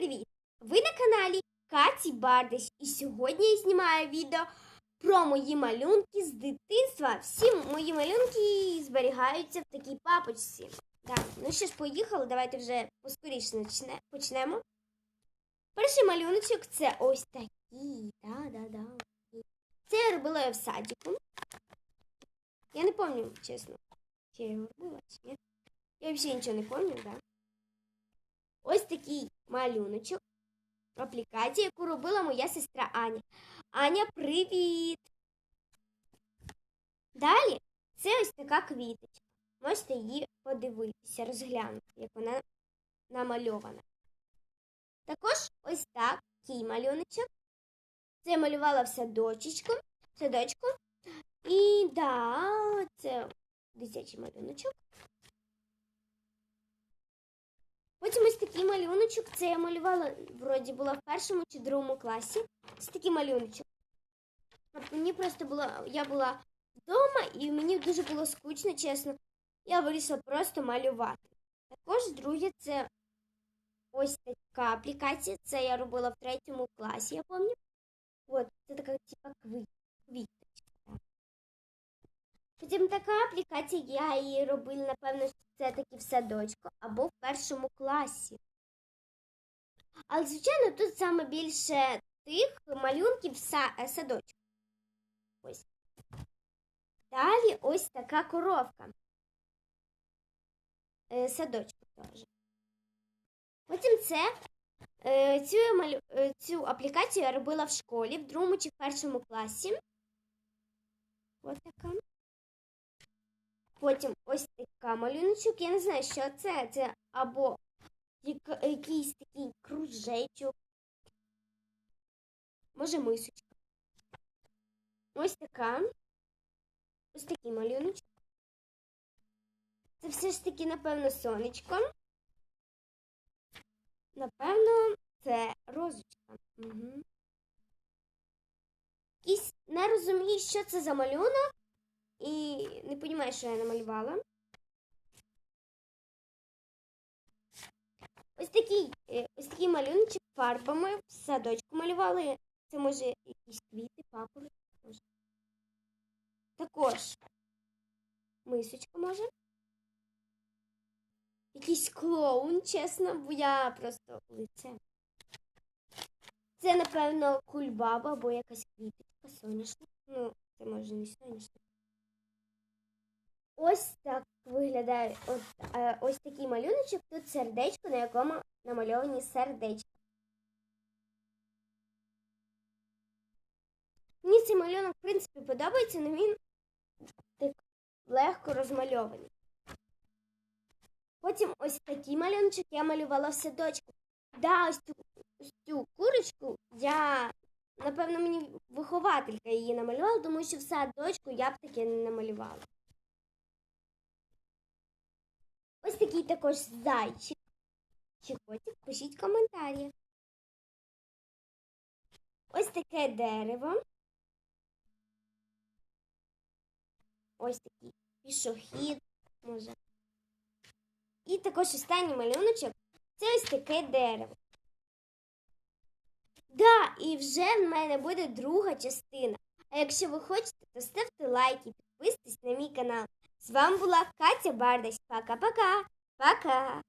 привіт! Ви на каналі Каті Бардич, і сьогодні я знімаю відео про мої малюнки з дитинства. Всі мої малюнки зберігаються в такій папочці. Так, ну що ж, поїхали, давайте вже поскоріше почнемо. Перший малюночок це ось такий. Да-да-да. Це я робила я в садіку. Я не пам'ятаю, чесно, чи я його робила, чи ні. Я взагалі нічого не пам'ятаю, так. Да. Ось такий малюночок. Аплікація, яку робила моя сестра Аня. Аня, привіт! Далі це ось така квіточка. Можете її подивитися, розглянути, як вона намальована. Також ось такий малюночок. Це малювала в садочечку, садочку. І да, це дитячий малюночок. Потім ось такий малюночок. Це я малювала, вроді була в першому чи другому класі. Ось такий малюночок. Мені просто було, я була вдома і мені дуже було скучно, чесно. Я вирішила просто малювати. Також друге, це ось така аплікація. Це я робила в третьому класі, я пам'ятаю. От, це така типа квіточка. Потім така аплікація, я її робила, напевно, це таки в садочку або в першому класі. Але, звичайно, тут саме більше тих малюнків е, садочку. Ось. Далі ось така коровка. Е, Садочку теж. Потім це е, цю, е, цю аплікацію я робила в школі, в другому чи в першому класі. Ось така. Потім ось така малюночок. Я не знаю, що це. Це або якийсь такий кружечок. Може, мисочка. Ось така. Ось такий малюночок. Це все ж таки, напевно, сонечко. Напевно, це розочка. Угу. Якийсь не розумію, що це за малюнок. І не розумію, що я намалювала. Ось такий, е, ось фарбами в садочку малювали. Це може якісь квіти, папори. Може. Також мисочка може. Якийсь клоун, чесно, бо я просто лице. Це, напевно, кульбаба або якась квіточка соняшна. Ну, це може не соняшна. Ось так виглядає от, е, ось такий малюночок. Тут сердечко, на якому намальовані сердечка. Мені цей малюнок, в принципі, подобається, але він так легко розмальований. Потім ось такий малюночок я малювала в садочку. Да, ось цю, ось цю курочку я, напевно, мені вихователька її намалювала, тому що в садочку я б таке не намалювала. Ось такий також зайчик. Чи котик, пишіть коментарі. Ось таке дерево. Ось такий пішохід, може. І також останній малюночок це ось таке дерево. Да, і вже в мене буде друга частина. А якщо ви хочете, то ставте лайки, підписуйтесь на мій канал. З вами була Катя Бардась. Пока-пока. Пока.